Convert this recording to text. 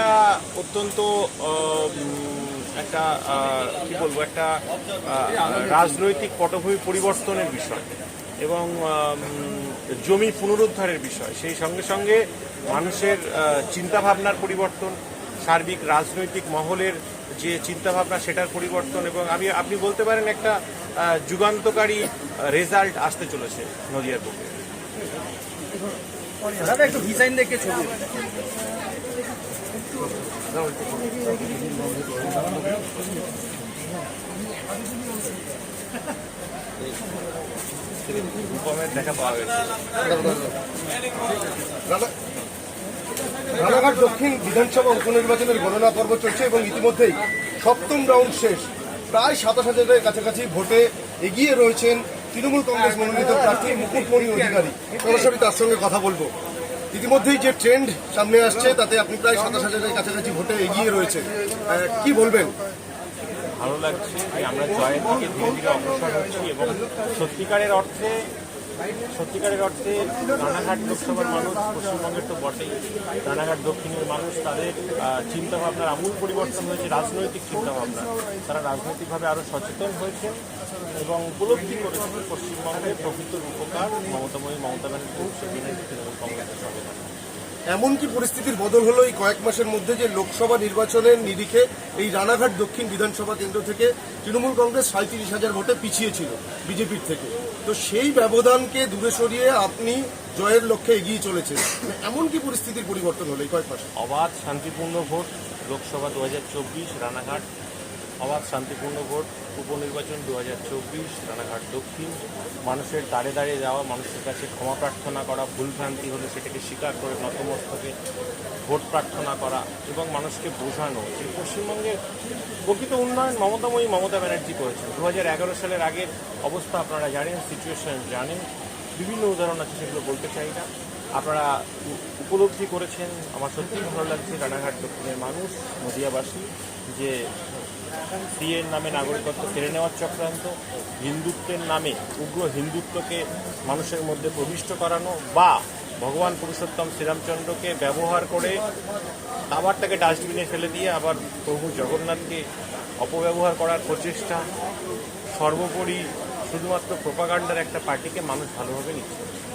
একটা অত্যন্ত একটা কি বলব, একটা রাজনৈতিক পটভূমি পরিবর্তনের বিষয় এবং জমি পুনরুদ্ধারের বিষয়। সেই সঙ্গে সঙ্গে মানুষের চিন্তা ভাবনার পরিবর্তন, সার্বিক রাজনৈতিক মহলের যে চিন্তাভাবনা, সেটার পরিবর্তন এবং আমি, আপনি বলতে পারেন একটা যুগান্তকারী রেজাল্ট আসতে চলেছে নদিয়ার বুকে। একটু ডিজাইন দেখে ছবি। রানাঘাট দক্ষিণ বিধানসভা উপনির্বাচনের গণনা পর্ব চলছে এবং ইতিমধ্যেই সপ্তম রাউন্ড শেষ। প্রায় সাতাশ হাজারের কাছাকাছি ভোটে এগিয়ে রয়েছেন তৃণমূল কংগ্রেস মনোনীত প্রার্থী মুকুটমণি অধিকারী। সরাসরি তার সঙ্গে কথা বলব। ইতিমধ্যেই যে ট্রেন্ড সামনে আসছে তাতে আপনি প্রায় সাতাশ হাজারের কাছাকাছি ভোটে এগিয়ে রয়েছেন। আহ, কি বলবেন? ভালো লাগছে আমরা জয়ের দিকে ধীরে ধীরে অগ্রসর হচ্ছি এবং সত্যিকারের অর্থে সত্যিকারের অর্থে রানাঘাট লোকসভার মানুষ পশ্চিমবঙ্গের তো বটেই। রানাঘাট দক্ষিণের মানুষ তাদের চিন্তাভাবনার আমূল পরিবর্তন হয়েছে রাজনৈতিক চিন্তাভাবনা। তারা রাজনৈতিকভাবে আরও সচেতন হয়েছে এবং উপলব্ধি করেছে পশ্চিমবঙ্গের প্রকৃত রূপকার মমতাময়ী মমতা ব্যানার্জি তৃণমূল কংগ্রেসের সঙ্গে। এমন কি পরিস্থিতির বদল হলো এই কয়েক মাসের মধ্যে যে লোকসভা নির্বাচনের নিরিখে এই রানাঘাট দক্ষিণ বিধানসভা কেন্দ্র থেকে তৃণমূল কংগ্রেস সাঁত্রিশ হাজার ভোটে পিছিয়ে ছিল বিজেপির থেকে। তো সেই ব্যবধানকে দূরে সরিয়ে আপনি জয়ের লক্ষ্যে এগিয়ে চলেছেন। এমন কি পরিস্থিতির পরিবর্তন হলো এই কয়েক মাসে। অবাধ, শান্তিপূর্ণ ভোট, লোকসভা দু হাজার চব্বিশ, রানাঘাট। অবাধ শান্তিপূর্ণ ভোট, উপনির্বাচন দু হাজার চব্বিশ, রানাঘাট দক্ষিণ, মানুষের দাঁড়ে দাঁড়িয়ে যাওয়া, মানুষের কাছে ক্ষমা প্রার্থনা করা ভুলভ্রান্তি হলে সেটাকে স্বীকার করে নতমস্তকে ভোট প্রার্থনা করা এবং মানুষকে বোঝানো। যে পশ্চিমবঙ্গের প্রকৃত উন্নয়ন মমতাময়ী মমতা ব্যানার্জি করেছেন। দু হাজার এগারো সালের আগের অবস্থা আপনারা জানেন সিচুয়েশন জানেন। বিভিন্ন উদাহরণ আছে সেগুলো বলতে চাই না। আপনারা উপলব্ধি করেছেন আমার সত্যিই ভালো লাগছে, রানাঘাট দক্ষিণের মানুষ, নদিয়াবাসী, যে সিএর নামে নাগরিকত্ব কেড়ে নেওয়ার চক্রান্ত, হিন্দুত্বের নামে উগ্র হিন্দুত্বকে মানুষের মধ্যে প্রবিষ্ট করানো বা ভগবান পুরুষোত্তম শ্রীরামচন্দ্রকে ব্যবহার করে আবার তাকে ডাস্টবিনে ফেলে দিয়ে আবার প্রভু জগন্নাথকে অপব্যবহার করার প্রচেষ্টা, সর্বোপরি শুধুমাত্র প্রোপাগান্ডার একটা পার্টিকে মানুষ ভালোভাবে নিচ্ছে।